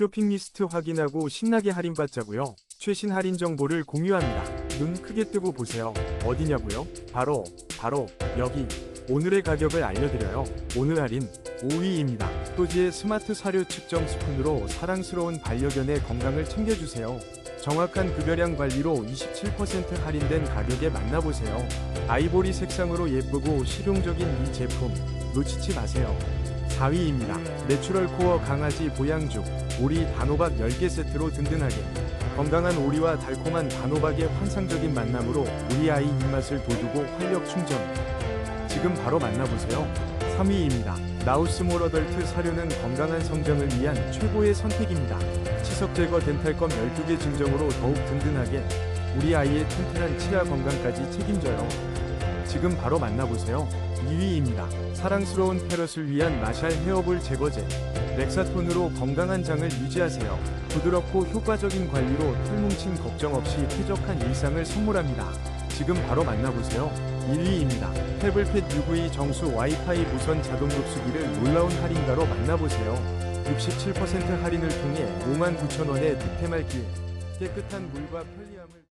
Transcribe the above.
쇼핑 리스트 확인하고 신나게 할인받자고요. 최신 할인 정보를 공유합니다. 눈 크게 뜨고 보세요. 어디냐고요? 바로 바로 여기. 오늘의 가격을 알려드려요. 오늘 할인 5위입니다. 토지의 스마트 사료 측정 스푼으로 사랑스러운 반려견의 건강을 챙겨주세요. 정확한 급여량 관리로 27% 할인된 가격에 만나보세요. 아이보리 색상으로 예쁘고 실용적인 이 제품 놓치지 마세요. 4위입니다. 내추럴 코어 강아지 보양죽 오리 단호박 10개 세트로 든든하게 건강한 오리와 달콤한 단호박의 환상적인 만남으로 우리 아이 입맛을 돋우고 활력 충전 지금 바로 만나보세요 3위입니다. 나우스몰 어덜트 사료는 건강한 성장을 위한 최고의 선택입니다. 치석 제거 덴탈검 12개 증정으로 더욱 든든하게 우리 아이의 튼튼한 치아 건강까지 책임져요. 지금 바로 만나보세요. 2위입니다. 사랑스러운 페럿을 위한 마샬 헤어볼 제거제. 렉사톤으로 건강한 장을 유지하세요. 부드럽고 효과적인 관리로 털뭉침 걱정 없이 쾌적한 일상을 선물합니다. 지금 바로 만나보세요. 1위입니다. 태블펫 UV 정수 와이파이 무선 자동 급수기를 놀라운 할인가로 만나보세요. 67% 할인을 통해 59,000원의 득템할 기회. 깨끗한 물과 편리함을